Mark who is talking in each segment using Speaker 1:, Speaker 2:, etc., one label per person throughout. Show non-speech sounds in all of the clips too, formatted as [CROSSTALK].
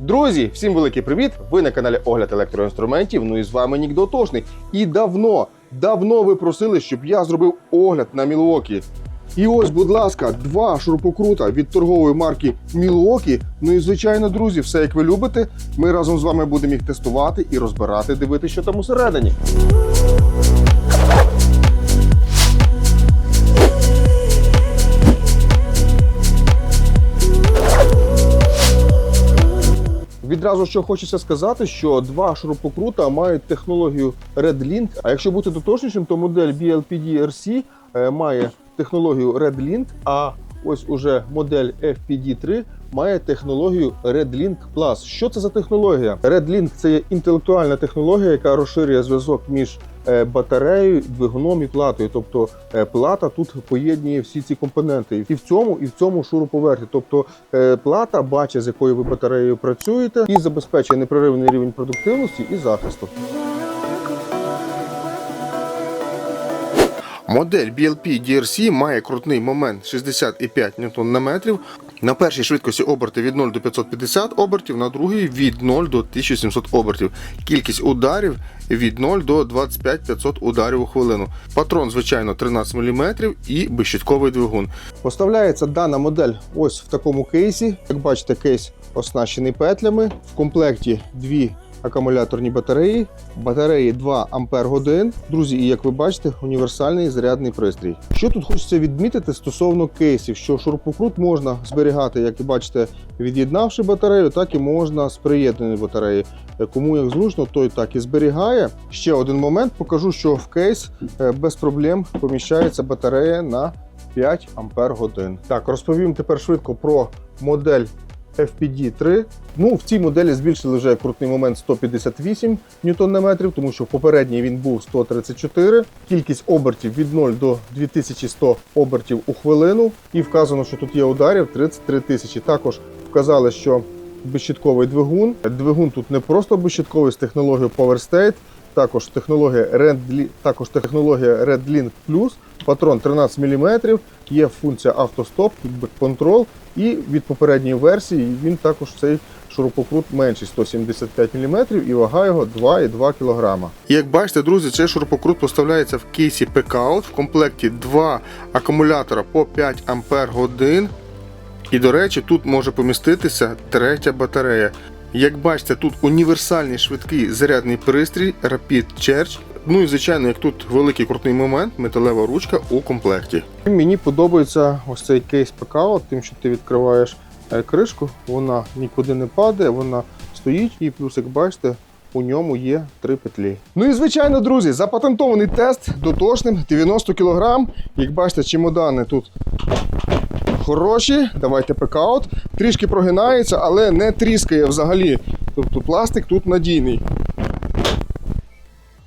Speaker 1: Друзі, всім великий привіт! Ви на каналі Огляд електроінструментів. Ну і з вами Нік Дотошний. І давно, давно ви просили, щоб я зробив огляд на Мілуокі. І ось, будь ласка, два шурупокрута від торгової марки Milwaukee. Ну і звичайно, друзі, все як ви любите. Ми разом з вами будемо їх тестувати і розбирати, дивитися, що там усередині. Відразу що хочеться сказати, що два шурупокрута мають технологію RedLink. А якщо бути доточнішим, то модель BLPD RC е, має технологію RedLink, а ось уже модель FPD3 має технологію RedLink Plus. Що це за технологія? RedLink – це є інтелектуальна технологія, яка розширює зв'язок між батареєю, двигуном і платою. Тобто е, плата тут поєднує всі ці компоненти і в цьому, і в цьому шуруповерті. Тобто е, плата бачить, з якою ви батареєю працюєте, і забезпечує непреривний рівень продуктивності і захисту. Модель BLP DRC має крутний момент 65 Нм. На першій швидкості оберти від 0 до 550 обертів, на другій від 0 до 1700 обертів. Кількість ударів від 0 до 25-500 ударів у хвилину. Патрон, звичайно, 13 мм і безщитковий двигун. Поставляється дана модель ось в такому кейсі. Як бачите, кейс оснащений петлями. В комплекті дві акумуляторні батареї, батареї 2 Ампер годин. Друзі, і як ви бачите, універсальний зарядний пристрій. Що тут хочеться відмітити стосовно кейсів, що шурупокрут можна зберігати, як ви бачите, від'єднавши батарею, так і можна з приєднаною батареєю. Кому як зручно, той так і зберігає. Ще один момент покажу, що в кейс е, без проблем поміщається батарея на 5 Ампер годин. Так, розповім тепер швидко про модель FPD-3. Ну, в цій моделі збільшили вже крутний момент 158 Нм, тому що в попередній він був 134. Кількість обертів від 0 до 2100 обертів у хвилину. І вказано, що тут є ударів 33 тисячі. Також вказали, що безщитковий двигун. Двигун тут не просто безщитковий з технологією Power State, також технологія RedLink, також технологія RedLink Plus, патрон 13 мм, є функція автостоп, контрол, і від попередньої версії він також цей шурупокрут менший 175 мм і вага його 2,2 кг. Як бачите, друзі, цей шурупокрут поставляється в кейсі Packout, в комплекті два акумулятора по 5 Ампер годин. І, до речі, тут може поміститися третя батарея. Як бачите, тут універсальний швидкий зарядний пристрій Rapid Charge. Ну і звичайно, як тут великий крутий момент, металева ручка у комплекті. Мені подобається ось цей кейс ПКО, тим, що ти відкриваєш е, кришку, вона нікуди не падає, вона стоїть, і плюс, як бачите, у ньому є три петлі. Ну і звичайно, друзі, запатентований тест дотошним 90 кг. Як бачите, чемодани тут хороші. Давайте пекаут. Трішки прогинається, але не тріскає взагалі. Тобто пластик тут надійний.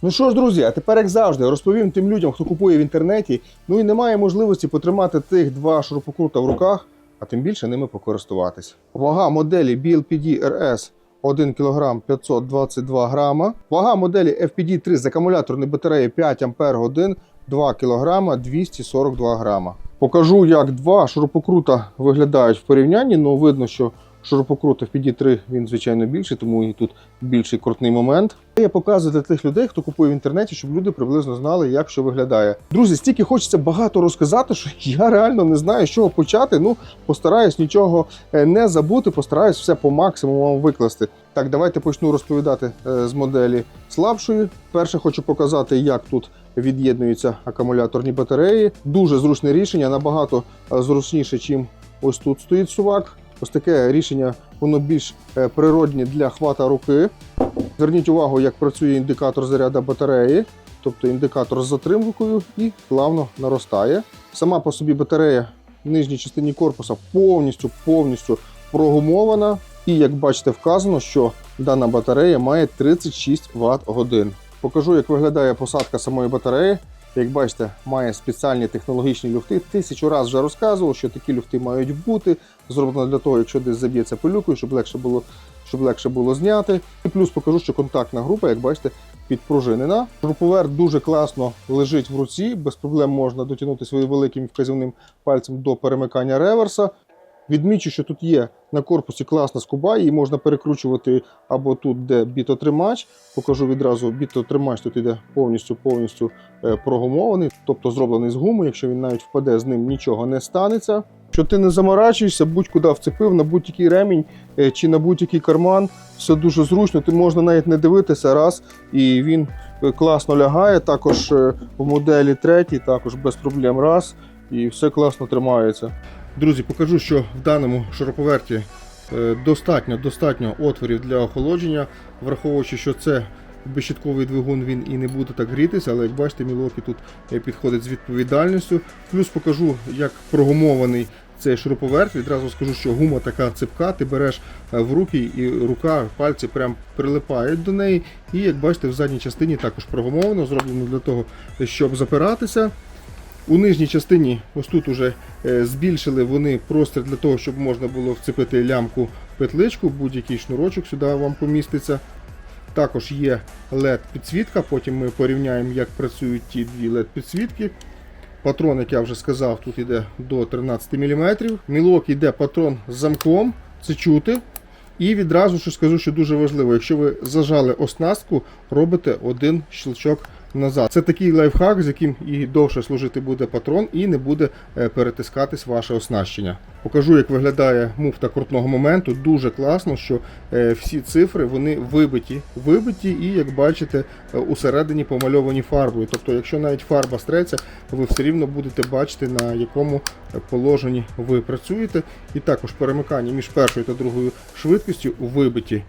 Speaker 1: Ну що ж, друзі, а тепер, як завжди, розповім тим людям, хто купує в інтернеті, ну і немає можливості потримати тих два шурупокрута в руках, а тим більше ними покористуватись. Вага моделі BLPD RS 1 кг 522 грама. Вага моделі FPD-3 з акумуляторною батареєю 5 Ампер годин 2 кг 242 грама. Покажу, як два шурупокрута виглядають в порівнянні. Ну, видно, що шурупокрут FPD-3 він, звичайно, більший, тому і тут більший крутний момент. Я показую для тих людей, хто купує в інтернеті, щоб люди приблизно знали, як що виглядає. Друзі, стільки хочеться багато розказати, що [LAUGHS] я реально не знаю, з чого почати. Ну, постараюсь нічого е, не забути, постараюсь все по максимуму вам викласти. Так, давайте почну розповідати е, з моделі слабшої. Перше хочу показати, як тут від'єднуються акумуляторні батареї. Дуже зручне рішення, набагато е, зручніше, чим ось тут стоїть сувак. Ось таке рішення, воно більш е, природне для хвата руки. Зверніть увагу, як працює індикатор заряду батареї, тобто індикатор з затримкою і плавно наростає. Сама по собі батарея в нижній частині корпуса повністю повністю прогумована. І як бачите, вказано, що дана батарея має 36 Вт годин. Покажу, як виглядає посадка самої батареї. Як бачите, має спеціальні технологічні люфти. Тисячу разів вже розказував, що такі люфти мають бути. Зроблено для того, якщо десь заб'ється пилюкою, щоб легше було щоб легше було зняти. І плюс покажу, що контактна група, як бачите, підпружинена. Груповер дуже класно лежить в руці, без проблем можна дотягнути своїм великим вказівним пальцем до перемикання реверса. Відмічу, що тут є на корпусі класна скуба, її можна перекручувати або тут, де бітотримач. Покажу відразу, бітотримач тут іде повністю повністю е, прогумований, тобто зроблений з гуми. Якщо він навіть впаде, з ним нічого не станеться. Що ти не заморачуєшся, будь-куди вцепив, на будь-який ремінь е, чи на будь-який карман, все дуже зручно. Ти можна навіть не дивитися раз, і він е, класно лягає. Також в моделі третій, також без проблем раз, і все класно тримається. Друзі, покажу, що в даному шуруповерті е, достатньо, достатньо отворів для охолодження, враховуючи, що це безщитковий двигун, він і не буде так грітися, але як бачите, Мілокі тут е, підходить з відповідальністю. Плюс покажу, як прогумований цей шуруповерт. Відразу скажу, що гума така ципка, ти береш е, в руки і рука, пальці прям прилипають до неї. І як бачите, в задній частині також прогумовано, зроблено для того, щоб запиратися. У нижній частині, ось тут уже е, збільшили вони простір для того, щоб можна було вцепити лямку петличку, будь-який шнурочок сюди вам поміститься. Також є LED-підсвітка, потім ми порівняємо, як працюють ті дві LED-підсвітки. Патрон, як я вже сказав, тут йде до 13 мм. Мілок йде патрон з замком, це чути. І відразу що скажу, що дуже важливо, якщо ви зажали оснастку, робите один щелчок назад. Це такий лайфхак, з яким і довше служити буде патрон, і не буде е, перетискатись ваше оснащення. Покажу, як виглядає муфта крутного моменту. Дуже класно, що е, всі цифри вони вибиті, вибиті і, як бачите, е, усередині помальовані фарбою. Тобто, якщо навіть фарба стреться, ви все рівно будете бачити, на якому положенні ви працюєте. І також перемикання між першою та другою швидкістю вибиті.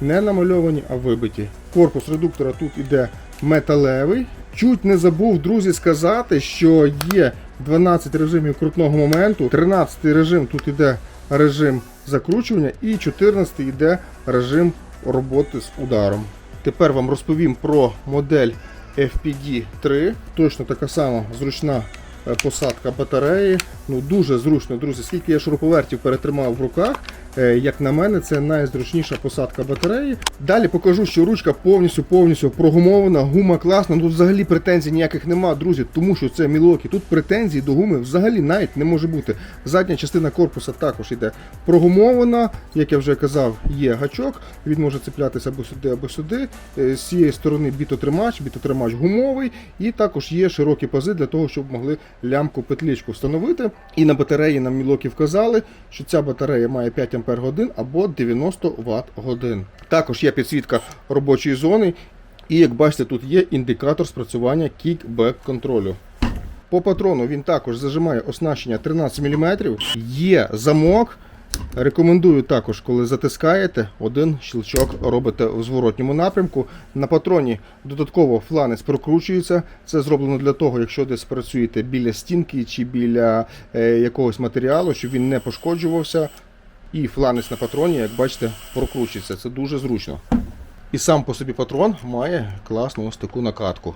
Speaker 1: Не намальовані, а вибиті. Корпус редуктора тут іде металевий. Чуть не забув, друзі, сказати, що є 12 режимів крутного моменту, 13 режим тут іде режим закручування, і 14 йде режим роботи з ударом. Тепер вам розповім про модель FPD-3. Точно така сама зручна е, посадка батареї. Ну Дуже зручно, друзі. Скільки я шуруповертів перетримав в руках, як на мене, це найзручніша посадка батареї. Далі покажу, що ручка повністю повністю прогумована, гума класна. Тут взагалі претензій ніяких нема, друзі, тому що це мілокі. Тут претензій до гуми взагалі навіть не може бути. Задня частина корпуса також йде прогумована. Як я вже казав, є гачок. Він може цеплятися або сюди, або сюди. Е, З цієї сторони бітотримач, бітотримач гумовий, і також є широкі пази для того, щоб могли лямку петличку встановити. І на батареї нам мілокі вказали, що ця батарея має 5 Ампер годин або 90 Вт годин. Також є підсвітка робочої зони. І як бачите, тут є індикатор спрацювання кікбек контролю. По патрону він також зажимає оснащення 13 мм. Є замок. Рекомендую також, коли затискаєте, один щелчок робите в зворотньому напрямку. На патроні додатково фланець прокручується. Це зроблено для того, якщо десь працюєте біля стінки чи біля е, якогось матеріалу, щоб він не пошкоджувався. І фланець на патроні, як бачите, прокручується. Це дуже зручно. І сам по собі патрон має класну ось таку накатку.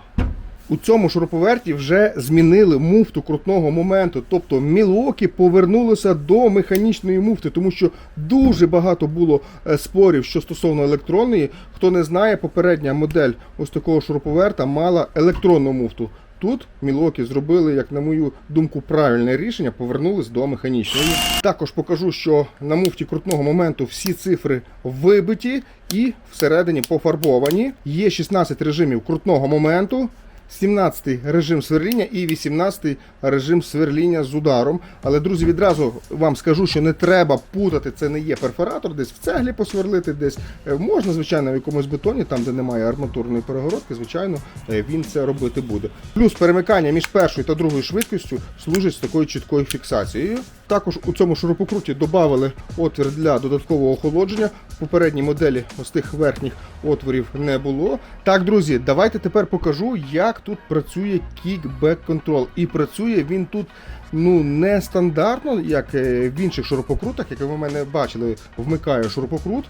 Speaker 1: У цьому шуруповерті вже змінили муфту крутного моменту. Тобто Мілокі повернулися до механічної муфти, тому що дуже багато було е, спорів що стосовно електронної. Хто не знає, попередня модель ось такого шуруповерта мала електронну муфту. Тут Мілокі зробили, як на мою думку, правильне рішення, повернулись до механічної. Також покажу, що на муфті крутного моменту всі цифри вибиті і всередині пофарбовані. Є 16 режимів крутного моменту. 17 режим сверління і 18 режим сверління з ударом. Але, друзі, відразу вам скажу, що не треба путати, це не є перфоратор, десь в цеглі посверлити, десь е, можна, звичайно, в якомусь бетоні, там, де немає арматурної перегородки, звичайно, е, він це робити буде. Плюс перемикання між першою та другою швидкістю служить з такою чіткою фіксацією. Також у цьому шурупокруті додали отвір для додаткового охолодження. В попередній моделі ось тих верхніх отворів не було. Так, друзі, давайте тепер покажу, як тут працює Kickback Control. І працює він тут ну, не стандартно, як е, в інших шурупокрутах, як ви в мене бачили, вмикаю шурупокрут.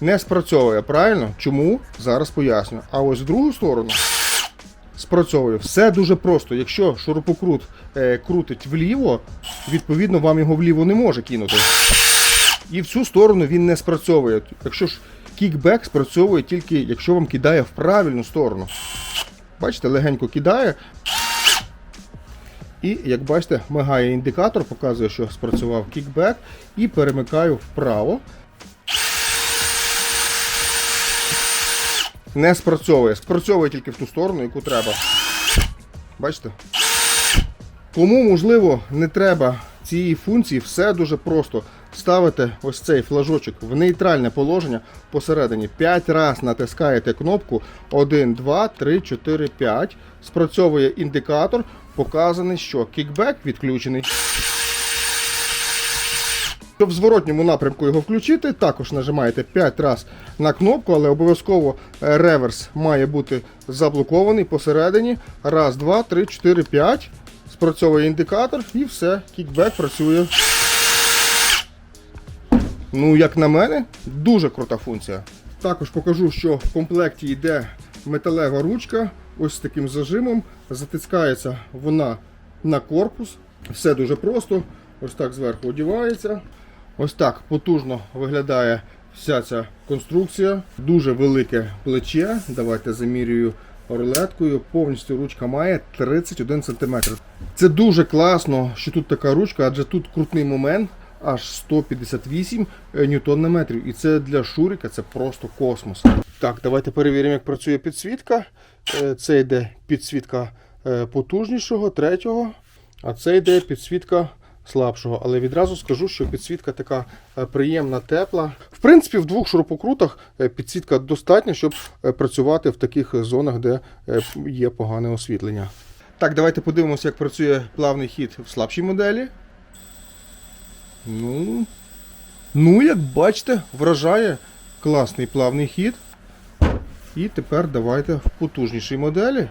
Speaker 1: Не спрацьовує, правильно? Чому? Зараз поясню. А ось в другу сторону спрацьовує. Все дуже просто. Якщо шурупокрут е, крутить вліво, відповідно вам його вліво не може кинути. І в цю сторону він не спрацьовує. Якщо ж кікбек спрацьовує тільки, якщо вам кидає в правильну сторону. Бачите, легенько кидає. І як бачите, мигає індикатор, показує, що спрацював кікбек, і перемикаю вправо. Не спрацьовує. Спрацьовує тільки в ту сторону, яку треба. Бачите? Кому, можливо, не треба цієї функції, все дуже просто. Ставите ось цей флажочок в нейтральне положення посередині. 5 разів натискаєте кнопку 1, 2, 3, 4, 5. Спрацьовує індикатор, показаний, що кікбек відключений. Щоб в зворотньому напрямку його включити, також нажимаєте 5 разів на кнопку, але обов'язково е, реверс має бути заблокований посередині. Раз, два, три, чотири, п'ять. Спрацьовує індикатор і все, кікбек працює. Ну, як на мене, дуже крута функція. Також покажу, що в комплекті йде металева ручка, ось з таким зажимом. Затискається вона на корпус. Все дуже просто. Ось так зверху одівається. Ось так потужно виглядає вся ця конструкція. Дуже велике плече. Давайте замірюю рулеткою. Повністю ручка має 31 см. Це дуже класно, що тут така ручка, адже тут крутний момент. Аж 158 ньютон на метрів. І це для Шуріка це просто космос. Так, давайте перевіримо, як працює підсвітка. Е, Це йде підсвітка е, потужнішого, третього, а це йде підсвітка слабшого. Але відразу скажу, що підсвітка така е, приємна, тепла. В принципі, в двох шурупокрутах е, підсвітка достатня, щоб е, працювати в таких зонах, де є погане освітлення. Так, давайте подивимося, як працює плавний хід в слабшій моделі. Ну, ну, як бачите, вражає класний плавний хід. І тепер давайте в потужнішій моделі.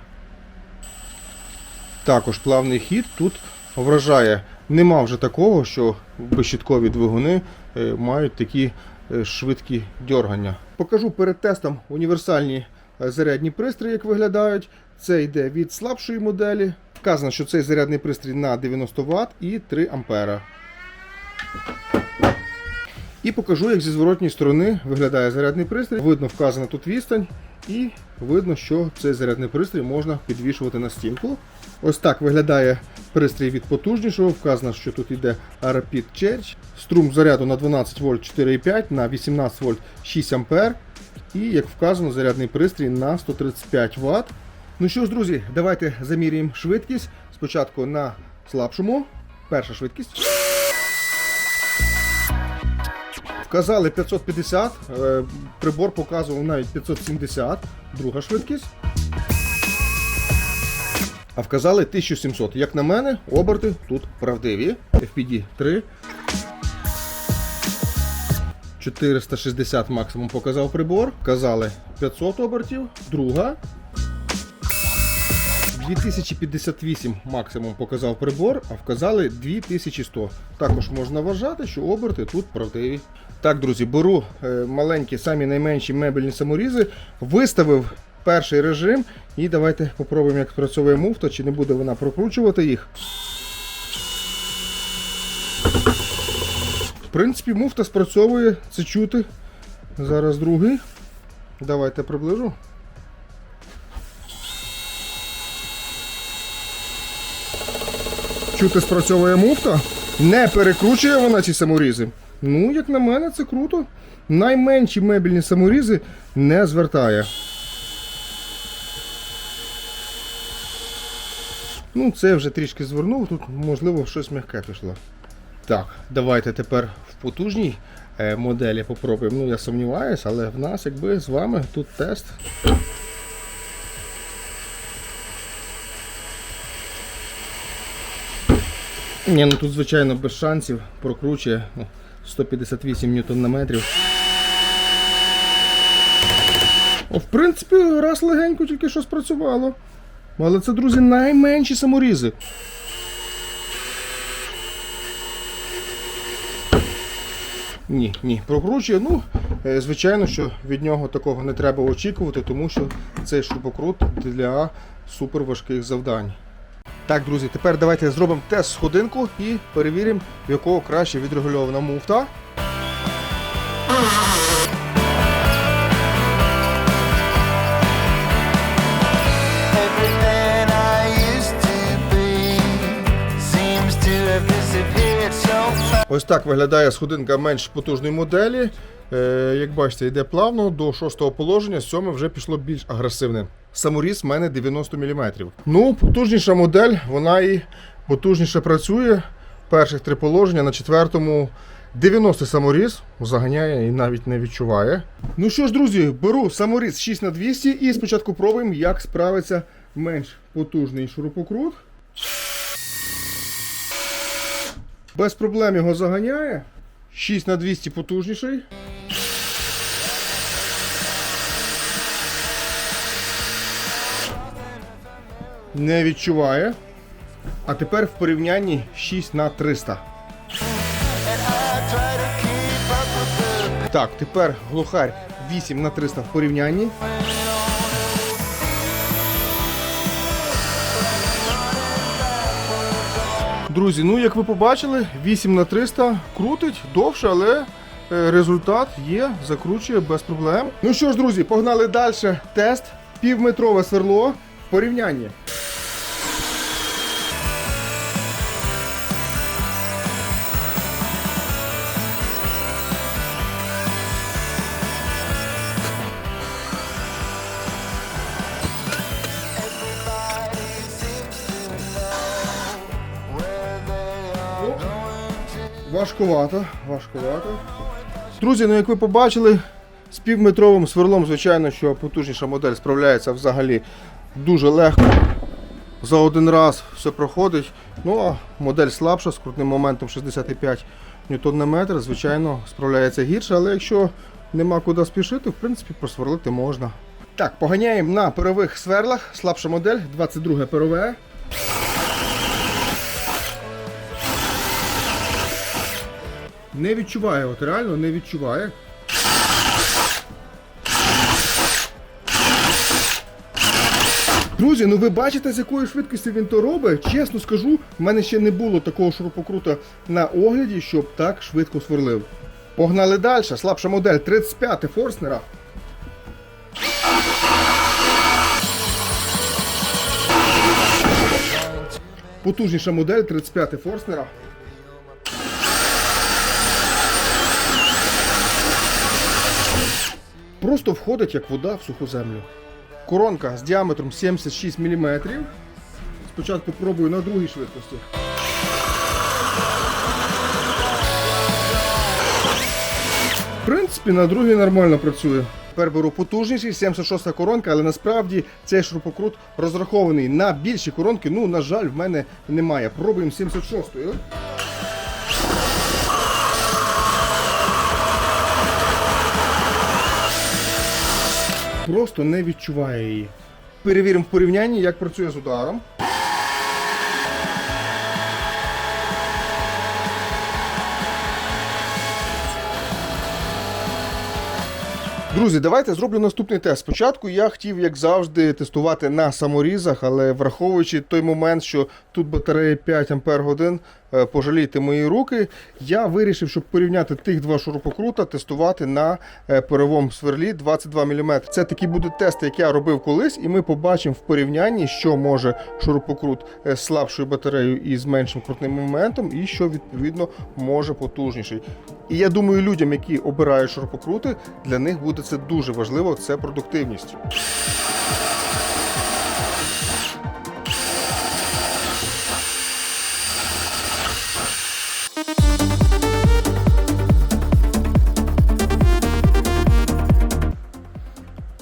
Speaker 1: Також плавний хід тут вражає. Нема вже такого, що безщиткові двигуни е, мають такі е, швидкі дьоргання. Покажу перед тестом універсальні е, зарядні пристрої, як виглядають. Це йде від слабшої моделі. Вказано, що цей зарядний пристрій на 90 Вт і 3 А. І покажу, як зі зворотньої сторони виглядає зарядний пристрій. Видно, вказана тут відстань, і видно, що цей зарядний пристрій можна підвішувати на стінку. Ось так виглядає пристрій від потужнішого. Вказано, що тут йде Rapid Charge. Струм заряду на 12 вольт 4,5, на 18 вольт 6 А. І, як вказано, зарядний пристрій на 135 Вт. Ну що ж, друзі, давайте замірюємо швидкість. Спочатку на слабшому. Перша швидкість. Вказали 550, е, прибор показував навіть 570, друга швидкість. А вказали 1700. Як на мене, оберти тут правдиві. FPD 3. 460 максимум показав прибор. Вказали 500 обертів. Друга. 2058 максимум показав прибор, а вказали 2100. Також можна вважати, що оберти тут правдиві. Так, друзі, беру е, маленькі, самі найменші мебельні саморізи, виставив перший режим і давайте попробуємо, як спрацьовує муфта, чи не буде вона прокручувати їх. В принципі, муфта спрацьовує, це чути. Зараз другий. Давайте приближу. Чути спрацьовує муфта. Не перекручує вона ці саморізи. Ну, як на мене, це круто. Найменші мебельні саморізи не звертає. Ну, це вже трішки звернув, тут, можливо, щось м'яке пішло. Так, давайте тепер в потужній е, моделі попробуємо. Ну, я сумніваюся, але в нас, якби з вами тут тест. Ні, ну тут, звичайно, без шансів прокручує ну, 158 ньютон на метрів. О, в принципі, раз легенько тільки що спрацювало. Але це, друзі, найменші саморізи. Ні, ні, прокручує. Ну, е, звичайно, що від нього такого не треба очікувати, тому що цей шурупокрут для суперважких завдань. Так, друзі, тепер давайте зробимо тест сходинку і перевіримо, в якого краще відрегульована муфта. Ось так виглядає сходинка менш потужної моделі. Е, як бачите, йде плавно до шостого положення, сьоме вже пішло більш агресивне. Саморіз в мене 90 мм. Ну, потужніша модель, вона і потужніше працює. Перших три положення на четвертому 90 саморіз заганяє і навіть не відчуває. Ну що ж, друзі, беру саморіз 6 на 200 і спочатку пробуємо, як справиться менш потужний шурупокрут. Без проблем його заганяє. 6 на 200 потужніший. Не відчуває. А тепер в порівнянні 6 на 300. Так, тепер глухарь 8 на 300 в порівнянні. Друзі, ну як ви побачили, 8 на 300 крутить довше, але е, результат є, закручує без проблем. Ну що ж, друзі, погнали далі. Тест. Півметрове сверло в порівнянні. Важкувато, важкувато. Друзі, ну як ви побачили, з півметровим сверлом, звичайно, що потужніша модель справляється взагалі дуже легко. За один раз все проходить. Ну а модель слабша з крутним моментом 65 ньютон на метр, звичайно, справляється гірше, але якщо нема куди спішити, в принципі, просверлити можна. Так, поганяємо на перових сверлах. Слабша модель, 22 перове. Не відчуває, от реально не відчуває. Друзі, ну ви бачите, з якою швидкістю він то робить. Чесно скажу, в мене ще не було такого шурупокрута на огляді, щоб так швидко сверлив. Погнали далі. Слабша модель 35 Форснера. Потужніша модель 35 Форснера. Просто входить як вода в суху землю. Коронка з діаметром 76 мм. Спочатку пробую на другій швидкості. В принципі, на другій нормально працює. Тепер беру потужніший, 76 коронка, але насправді цей шурупокрут розрахований на більші коронки. Ну, на жаль, в мене немає. Пробуємо 76-ю. Просто не відчуває її. Перевіримо в порівнянні, як працює з ударом. Друзі, давайте зроблю наступний тест. Спочатку я хотів, як завжди, тестувати на саморізах, але враховуючи той момент, що тут батарея 5 Ампер годин, пожалійте мої руки, я вирішив, щоб порівняти тих два шурупокрута, тестувати на е, перовому сверлі 22 мм. Це такий буде тест, як я робив колись, і ми побачимо в порівнянні, що може шурупокрут е, з слабшою батареєю і з меншим крутним моментом, і що відповідно може потужніший. І я думаю, людям, які обирають шурупокрути, для них буде це дуже важливо. Це продуктивність.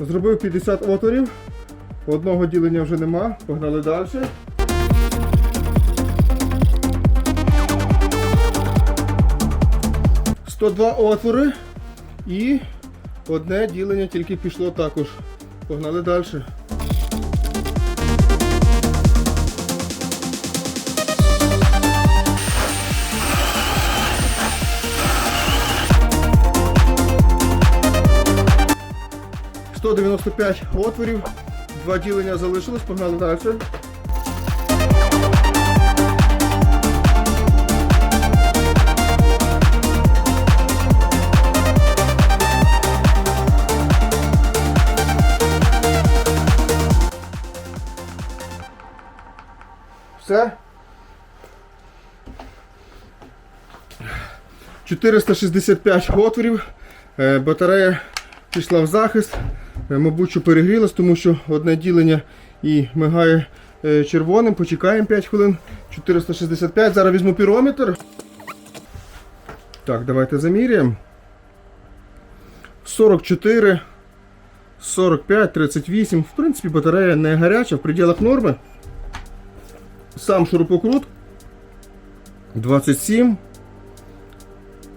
Speaker 1: Зробив 50 отворів. Одного ділення вже нема. Погнали далі. Сто два отвори і одне ділення тільки пішло також. Погнали далі. Сто дев'яносто п'ять отворів. Два ділення залишилось, погнали далі. Все. 465 отворів. Е, Батарея пішла в захист. Е, Мабуть, що перегрілась, тому що одне ділення і мигає е, червоним. Почекаємо 5 хвилин. 465. Зараз візьму пірометр. Так, давайте заміряємо. 44, 45, 38. В принципі, батарея не гаряча, в пределах норми. Сам шурупокрут 27,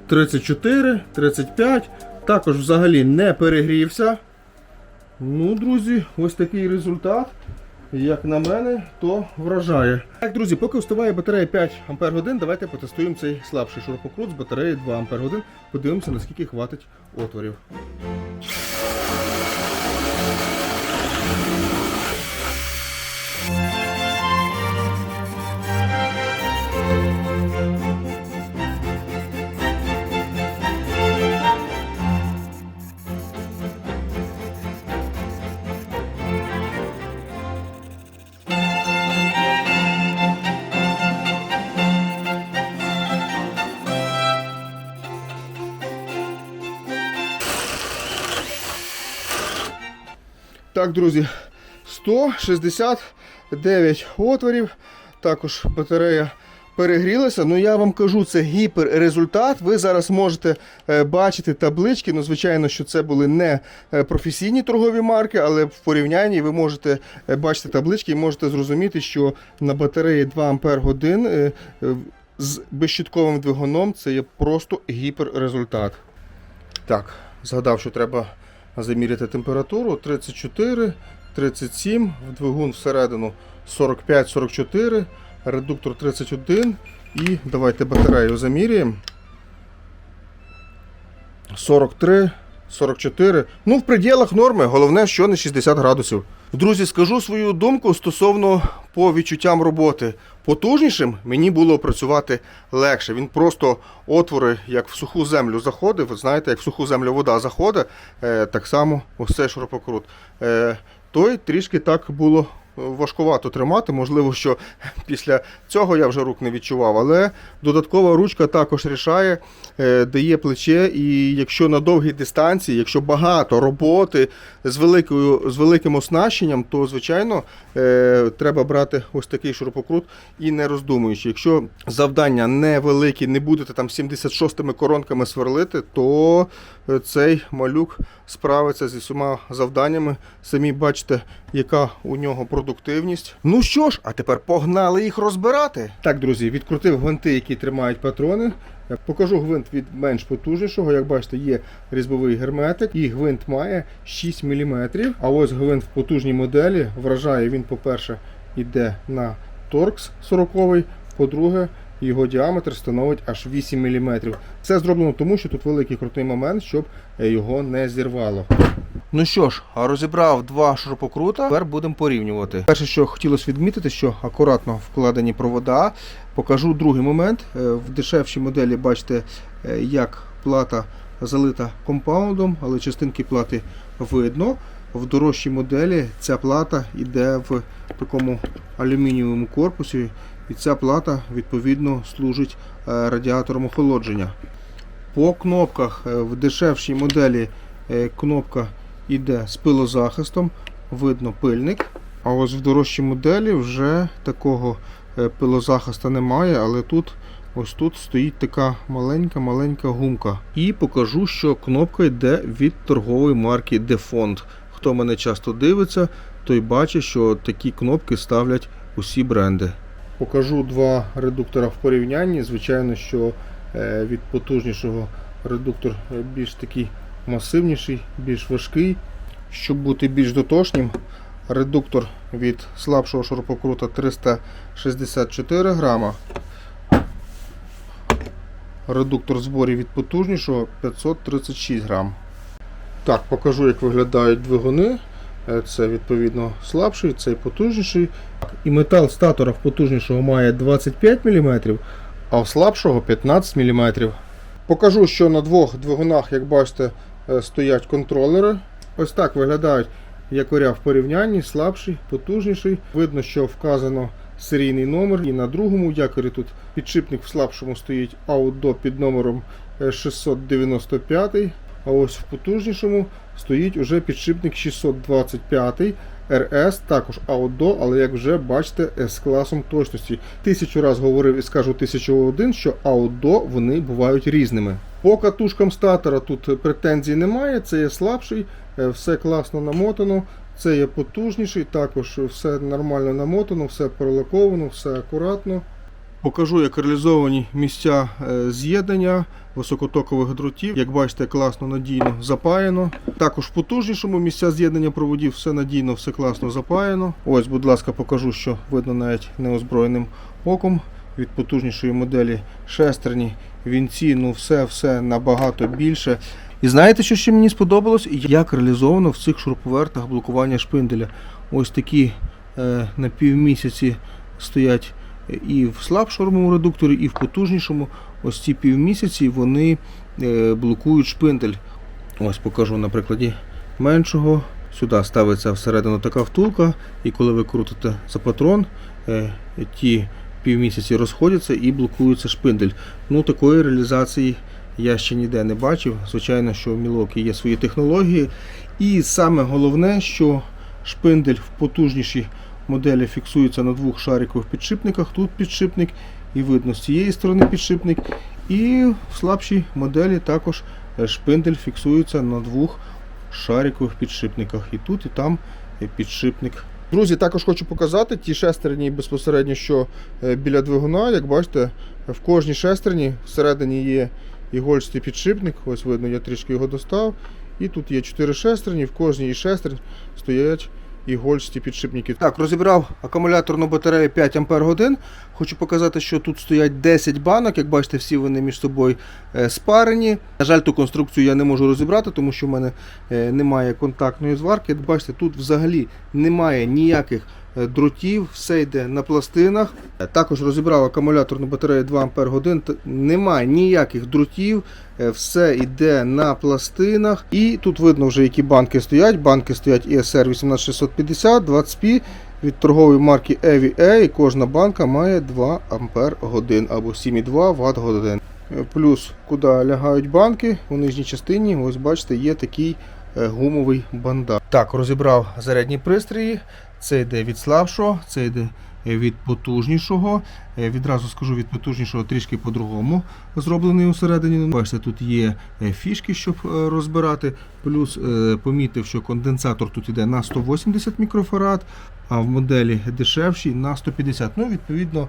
Speaker 1: 34, 35. Також взагалі не перегрівся. Ну, друзі, ось такий результат. Як на мене, то вражає. Так, друзі, поки вставає батарея 5 Ах, давайте потестуємо цей слабший шурпокрут з батареї 2 Ах. Подивимося, наскільки хватить отворів. Так, друзі, 169 отворів. Також батарея перегрілася. Ну я вам кажу, це гіперрезультат. Ви зараз можете е, бачити таблички. Ну, звичайно, що це були не е, професійні торгові марки, але в порівнянні ви можете е, бачити таблички і можете зрозуміти, що на батареї 2 Ампер годин з безщітковим двигуном це є просто гіперрезультат. Так, згадав, що треба заміряти температуру 34, 37, в двигун всередину 45-44, редуктор 31 і давайте батарею заміряємо. 43, 44. Ну, в пределах норми, головне, що не 60 градусів. Друзі, скажу свою думку стосовно по відчуттям роботи. Потужнішим мені було працювати легше. Він просто отвори, як в суху землю заходив. Ви знаєте, як в суху землю вода заходить, е, так само ось цей той трішки так було важкувато тримати. Можливо, що після цього я вже рук не відчував, але додаткова ручка також рішає, е, дає плече. І якщо на довгій дистанції, якщо багато роботи з великою з великим оснащенням, то звичайно е, треба брати ось такий шурупокрут і не роздумуючи. Якщо завдання невеликі, не будете там 76-ми коронками сверлити, то е, цей малюк справиться зі всіма завданнями. Самі бачите, яка у нього продуктивність. Ну що ж, а тепер погнали їх розбирати. Так, друзі, відкрутив гвинти, які тримають патрони. Е, Покажу гвинт від менш потужнішого. Як бачите, є різьбовий герметик, і гвинт має 6 мм. А ось гвинт в потужній моделі вражає він, по-перше, йде на торкс 40 по-друге, його діаметр становить аж 8 мм. Це зроблено тому, що тут великий крутий момент, щоб е, його не зірвало. Ну що ж, розібрав два шурупокрута, тепер будемо порівнювати. Перше, що хотілося відмітити, що акуратно вкладені провода. Покажу другий момент. Е, В дешевшій моделі бачите, е, як плата залита компаундом, але частинки плати видно. В дорожчій моделі ця плата йде в такому алюмінієвому корпусі, і ця плата відповідно служить е, радіатором охолодження. По кнопках в дешевшій моделі кнопка йде з пилозахистом, видно пильник. А ось в дорожчій моделі вже такого е, пилозахисту немає, але тут ось тут стоїть така маленька-маленька гумка. І покажу, що кнопка йде від торгової марки Defont. Хто мене часто дивиться, той бачить, що такі кнопки ставлять усі бренди. Покажу два редуктора в порівнянні. Звичайно, що е, від потужнішого редуктор е, більш такий масивніший, більш важкий. Щоб бути більш дотошнім, редуктор від слабшого шурупокрута 364 грама. Редуктор в зборі від потужнішого 536 грам. Так, покажу, як виглядають двигуни. Е, Це відповідно слабший, цей потужніший. І метал статора в потужнішого має 25 мм, а в слабшого 15 мм. Покажу, що на двох двигунах, як бачите, стоять контролери. Ось так виглядають якоря в порівнянні, слабший, потужніший. Видно, що вказано серійний номер. І на другому якорі тут підшипник в слабшому стоїть аутдо під номером е, 695, а ось в потужнішому стоїть уже підшипник 625 РС, також Аудо, але як вже бачите, з класом точності. Тисячу раз говорив і скажу тисячу один, що Аудо вони бувають різними. По катушкам статора тут претензій немає, це є слабший, е, все класно намотано. Це є потужніший, також все нормально намотано, все пролаковано, все акуратно. Покажу, як реалізовані місця е, з'єднання високотокових дротів. Як бачите, класно надійно запаяно. Також в потужнішому місця з'єднання проводів все надійно, все класно запаяно. Ось, будь ласка, покажу, що видно навіть неозброєним оком. Від потужнішої моделі шестерні, вінці, ну все, все набагато більше. І знаєте, що ще мені сподобалось? Як реалізовано в цих шуруповертах блокування шпинделя. Ось такі е, на півмісяці стоять і в слабшому редукторі, і в потужнішому. Ось ці півмісяці вони е, блокують шпиндель. Ось покажу на прикладі меншого. Сюди ставиться всередину така втулка, і коли ви крутите за патрон, е, ті півмісяці розходяться і блокується шпиндель. Ну, такої реалізації я ще ніде не бачив. Звичайно, що в Мілокі є свої технології. І саме головне, що шпиндель в потужнішій моделі фіксується на двох шарикових підшипниках. Тут підшипник, і видно з цієї сторони підшипник. І в слабшій моделі також шпиндель фіксується на двох шарикових підшипниках. І тут, і там підшипник. Друзі, також хочу показати ті шестерні безпосередньо, що е, біля двигуна. Як бачите, в кожній шестерні всередині є ігольстий підшипник. Ось видно, я трішки його достав. І тут є 4 шестерні, в кожній із шестерень стоять ігольсті підшипники. Так, розібрав акумуляторну батарею 5 Ампер годин. Хочу показати, що тут стоять 10 банок. Як бачите, всі вони між собою е, спарені. На жаль, ту конструкцію я не можу розібрати, тому що в мене е, немає контактної зварки. Бачите, тут взагалі немає ніяких дротів, все йде на пластинах. Е, Також розібрав акумуляторну батарею 2 Ампер годин. Немає ніяких дротів, е, все йде на пластинах. І тут видно вже, які банки стоять. Банки стоять ESR 18650, 20P від торгової марки EVA, і кожна банка має 2 Ампер годин або 7,2 Вт годин. Е, Плюс, куди лягають банки, у нижній частині, ось бачите, є такий е, гумовий бандаж. Так, розібрав зарядні пристрої. Це йде від слабшого, це йде від потужнішого. Е, Відразу скажу від потужнішого трішки по-другому зроблений усередині. Бачите, тут є е, фішки, щоб е, розбирати. Плюс помітив, що конденсатор тут йде на 180 мікрофарад, а в моделі дешевшій на 150. Ну, відповідно,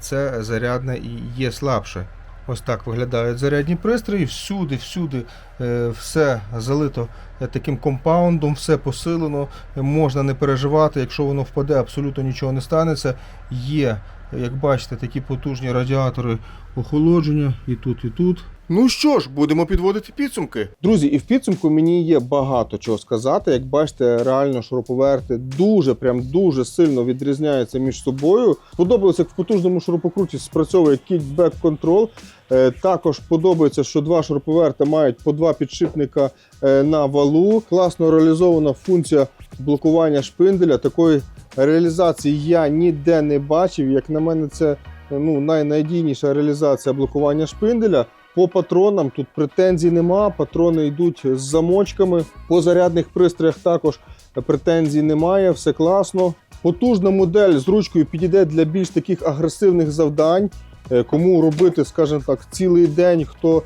Speaker 1: це зарядне і є слабше. Ось так виглядають зарядні пристрої. Всюди, всюди е, все залито е, таким компаундом, все посилено. Е, Можна не переживати, якщо воно впаде, абсолютно нічого не станеться. Є, як бачите, такі потужні радіатори охолодження і тут, і тут. Ну що ж, будемо підводити підсумки. Друзі, і в підсумку мені є багато чого сказати. Як бачите, реально шуруповерти дуже, прям дуже сильно відрізняються між собою. Сподобалося, як в потужному шурупокруті спрацьовує кікбек контрол. Е, Також подобається, що два шуруповерти мають по два підшипника е, на валу. Класно реалізована функція блокування шпинделя. Такої реалізації я ніде не бачив. Як на мене, це е, ну, найнадійніша реалізація блокування шпинделя. По патронам тут претензій нема. Патрони йдуть з замочками. По зарядних пристроях також претензій немає, все класно. Потужна модель з ручкою підійде для більш таких агресивних завдань. Е, Кому робити, скажімо так, цілий день, хто е,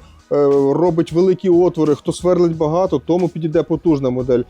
Speaker 1: робить великі отвори, хто сверлить багато, тому підійде потужна модель.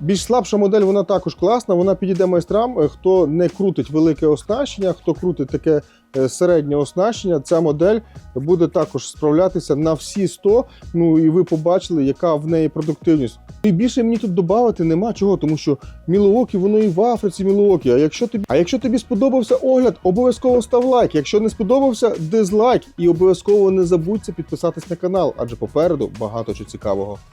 Speaker 1: Більш слабша модель, вона також класна. Вона підійде майстрам, е, хто не крутить велике оснащення, хто крутить таке середнє оснащення. Ця модель буде також справлятися на всі 100. Ну і ви побачили, яка в неї продуктивність. І більше мені тут додати нема чого, тому що Мілуокі, воно і в Африці Мілуокі. А якщо тобі, а якщо тобі сподобався огляд, обов'язково став лайк. Якщо не сподобався, дизлайк. І обов'язково не забудьте підписатись на канал, адже попереду багато чого цікавого.